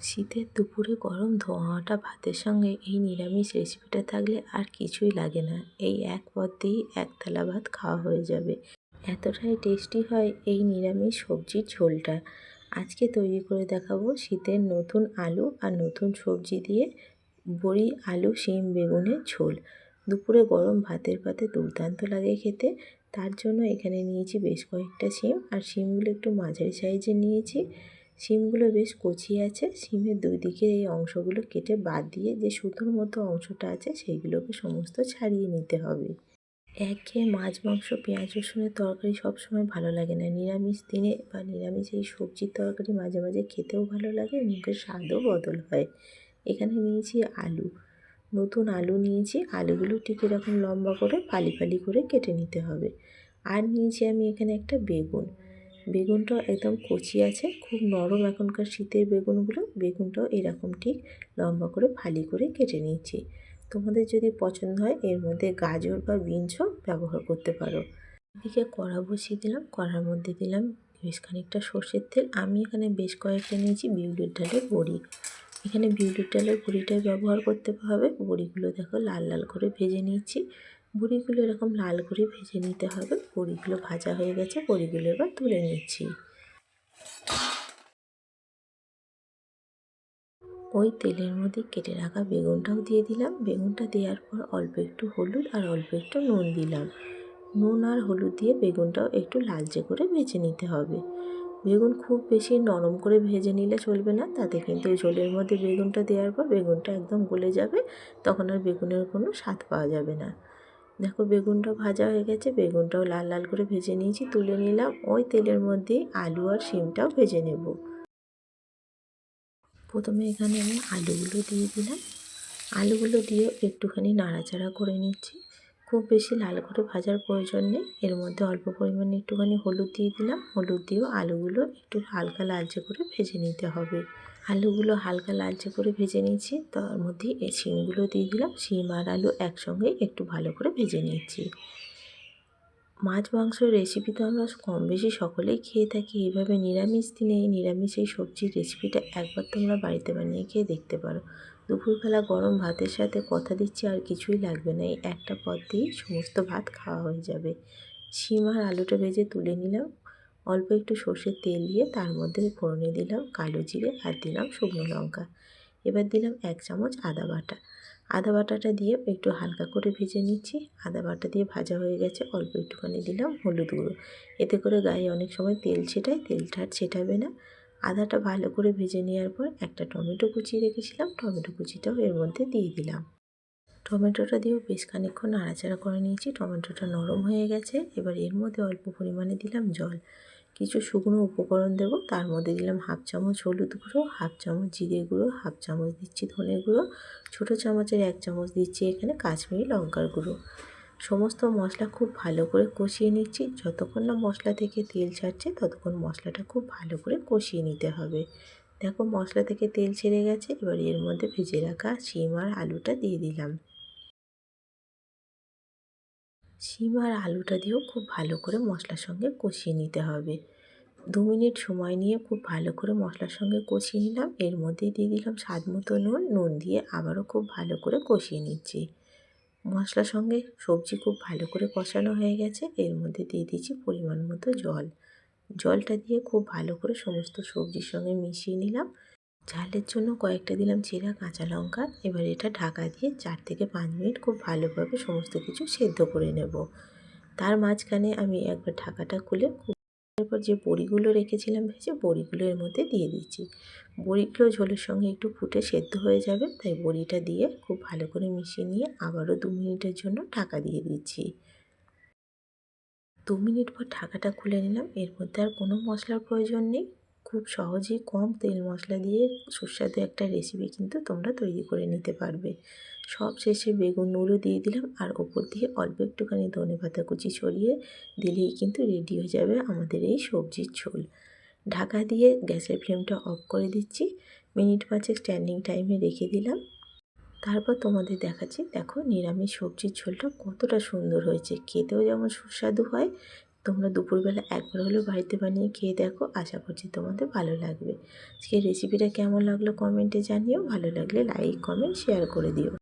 শীতের দুপুরে গরম ধোঁয়াটা ভাতের সঙ্গে এই নিরামিষ রেসিপিটা থাকলে আর কিছুই লাগে না। এই এক পদ দিয়েই এক থালা ভাত খাওয়া হয়ে যাবে। এতটাই টেস্টি হয় এই নিরামিষ সবজির ঝোলটা। আজকে তৈরি করে দেখাবো শীতের নতুন আলু আর নতুন সবজি দিয়ে বড়ি, আলু, শিম, বেগুনের ঝোল। দুপুরে গরম ভাতের পাতে দুর্দান্ত লাগে খেতে। তার জন্য এখানে নিয়েছি বেশ কয়েকটা শিম। আর শিমগুলো একটু মাঝারি সাইজের নিয়েছি। শিমগুলো বেশ কচি আছে। শিমের দুই দিকের এই অংশগুলো কেটে বাদ দিয়ে যে সুতোর মতো অংশটা আছে, সেইগুলোকে সমস্ত ছাড়িয়ে নিতে হবে। একঘেয়ে মাছ, মাংস, পেঁয়াজ, রসুনের তরকারি সবসময় ভালো লাগে না। নিরামিষ দিনে বা নিরামিষ এই সবজির তরকারি মাঝে মাঝে খেতেও ভালো লাগে, মুখের স্বাদও বদল হয়। এখানে নিয়েছি আলু। নতুন আলু নিয়েছি। আলুগুলো ঠিক এরকম লম্বা করে ফালি ফালি করে কেটে নিতে হবে। আর নিয়েছি আমি এখানে একটা বেগুন। বেগুনটা একদম কচি আছে, খুব নরম এখনকার শীতের বেগুনগুলো, বেগুনটাও এরকম ঠিক লম্বা করে ফালি করে কেটে নিয়েছি। তোমাদের যদি পছন্দ হয়, এর মধ্যে গাজর বা বিনসও ব্যবহার করতে পারো। এদিকে কড়া বসিয়ে দিলাম, কড়ার মধ্যে দিলাম বেশ খানিকটা সর্ষের তেল। আমি এখানে বেশ কয়েকটা নিয়েছি বিউলির ডালের বড়ি। এখানে বিউলির ডালের বড়িটাই ব্যবহার করতে হবে। বড়িগুলো দেখো লাল লাল করে ভেজে নিচ্ছি বড়িগুলো এরকম লাল করে ভেজে নিতে হবে। বড়িগুলো ভাজা হয়ে গেছে, বড়িগুলো এবার তুলে নিচ্ছি। ওই তেলের মধ্যে কেটে রাখা বেগুনটাও দিয়ে দিলাম। বেগুনটা দেওয়ার পর অল্প একটু হলুদ আর অল্প একটু নুন দিলাম। নুন আর হলুদ দিয়ে বেগুনটাও একটু লালচে করে ভেজে নিতে হবে। বেগুন খুব বেশি নরম করে ভেজে নিলে চলবে না, তাতে কিন্তু ঝোলের মধ্যে বেগুনটা দেওয়ার পর বেগুনটা একদম গলে যাবে, তখন আর বেগুনের কোনো স্বাদ পাওয়া যাবে না। দেখো বেগুনটা ভাজা হয়ে গেছে, বেগুনটাও লাল লাল করে ভেজে নিয়েছি, তুলে নিলাম। ওই তেলের মধ্যে আলু আর শিমটাও ভেজে নেব। প্রথমে এখানে আমি আলুগুলো দিয়ে দিলাম। আলুগুলো দিয়ে একটুখানি নাড়াচাড়া করে নিচ্ছি। খুব বেশি লাল করে ভাজার প্রয়োজন নেই। এর মধ্যে অল্প পরিমাণে একটুখানি হলুদ দিয়ে দিলাম। হলুদ দিয়েও আলুগুলো একটু হালকা লালচে করে ভেজে নিতে হবে। আলুগুলো হালকা লালচে করে ভেজে নিয়েছি। তার মধ্যে এই শিমগুলো দিয়ে দিলাম। শিম আর আলু একসঙ্গে একটু ভালো করে ভেজে নিচ্ছি মাছ, মাংসর রেসিপি তো আমরা কম বেশি সকলেই খেয়ে থাকি। এইভাবে নিরামিষ দিনে এই নিরামিষ এই সবজির রেসিপিটা একবার তোমরা বাড়িতে বানিয়ে খেয়ে দেখতে পারো। দুপুরবেলা গরম ভাতের সাথে কথা দিচ্ছি, আর কিছুই লাগবে না। এই একটা পদ দিয়েই সমস্ত ভাত খাওয়া হয়ে যাবে। শিম আর আলুটা ভেজে তুলে নিলাম। অল্প একটু সর্ষের তেল দিয়ে তার মধ্যে ফোড়নে দিলাম কালো জিরে আর দিলাম শুকনো লঙ্কা। এবার দিলাম এক চামচ আদা বাটা। আদা বাটাটা দিয়ে একটু হালকা করে ভেজে নিচ্ছি। আদা বাটা দিয়ে ভাজা হয়ে গেছে, অল্প একটুখানি দিলাম হলুদ গুঁড়ো। এতে করে গায়ে অনেক সময় তেল ছেটায়, তেলটা আর ছেটাবে না। আদাটা ভালো করে ভেজে নেওয়ার পর একটা টমেটো কুচিয়ে রেখেছিলাম, টমেটো কুচিটাও এর মধ্যে দিয়ে দিলাম। টমেটোটা দিয়েও বেশ খানিক্ষণ নাড়াচাড়া করে নিয়েছি, টমেটোটা নরম হয়ে গেছে। এবার এর মধ্যে অল্প পরিমাণে দিলাম জল। কিছু শুকনো উপকরণ দেব। তার মধ্যে দিলাম হাফ চামচ হলুদ গুঁড়ো, হাফ চামচ জিরে গুঁড়ো, হাফ চামচ দিচ্ছি ধনে গুঁড়ো, ছোটো চামচের এক চামচ দিচ্ছি এখানে কাশ্মীরি লঙ্কার গুঁড়ো। সমস্ত মশলা খুব ভালো করে কষিয়ে নিচ্ছি। যতক্ষণ না মশলা থেকে তেল ছাড়ছে, ততক্ষণ মশলাটা খুব ভালো করে কষিয়ে নিতে হবে। দেখো মশলা থেকে তেল ছেড়ে গেছে, এবার এর মধ্যে ভেজে রাখা শিম আর আলুটা দিয়ে দিলাম। শিম আর আলুটা দিয়েও খুব ভালো করে মশলার সঙ্গে কষিয়ে নিতে হবে। দু মিনিট সময় নিয়ে খুব ভালো করে মশলার সঙ্গে কষিয়ে নিলাম। এর মধ্যে দিয়ে দিলাম স্বাদ মতো নুন। নুন দিয়ে আবারও খুব ভালো করে কষিয়ে নিচ্ছি। মশলার সঙ্গে সবজি খুব ভালো করে কষানো হয়ে গেছে। এর মধ্যে দিয়ে দিচ্ছি পরিমাণ মতো জল। জলটা দিয়ে খুব ভালো করে সমস্ত সবজির সঙ্গে মিশিয়ে নিলাম। ঝালের জন্য কয়েকটা দিলাম চেরা কাঁচা লঙ্কা। এবার এটা ঢাকা দিয়ে চার থেকে পাঁচ মিনিট খুব ভালোভাবে সমস্ত কিছু সেদ্ধ করে নেব। তার মাঝখানে আমি একবার ঢাকাটা খুলে তারপর যে বড়িগুলো রেখেছিলাম ভেজে বড়িগুলো এর মধ্যে দিয়ে দিচ্ছি। বড়িগুলো ঝোলের সঙ্গে একটু ফুটে সেদ্ধ হয়ে যাবে, তাই বড়িটা দিয়ে খুব ভালো করে মিশিয়ে নিয়ে আবারও দু মিনিটের জন্য ঢাকা দিয়ে দিচ্ছি। দু মিনিট পর ঢাকাটা খুলে নিলাম, এর মধ্যে আর কোনো মশলার প্রয়োজন নেই। খুব সহজেই কম তেল মশলা দিয়ে সুস্বাদু একটা রেসিপি কিন্তু তোমরা তৈরি করে নিতে পারবে। সব শেষে বেগুন বেগুনগুলো দিয়ে দিলাম আর ওপর দিয়ে অল্প একটুখানি ধনে পাতা কুচি ছড়িয়ে দিলেই কিন্তু রেডি হয়ে যাবে আমাদের এই সবজির ঝোল। ঢাকা দিয়ে গ্যাসের ফ্লেমটা অফ করে দিচ্ছি, মিনিট পাঁচেক স্ট্যান্ডিং টাইমে রেখে দিলাম। তারপর তোমাদের দেখাচ্ছি, দেখো নিরামিষ সবজির ঝোলটা কতটা সুন্দর হয়েছে, খেতেও যেমন সুস্বাদু হয় তোমরা দুপুরবেলা একবার হলেও বাড়িতে বানিয়ে খেয়ে দেখো, আশা করছি তোমাদের ভালো লাগবে। সেই রেসিপিটা কেমন লাগল কমেন্টে জানিও, ভালো লাগলে লাইক কমেন্ট শেয়ার করে দিও।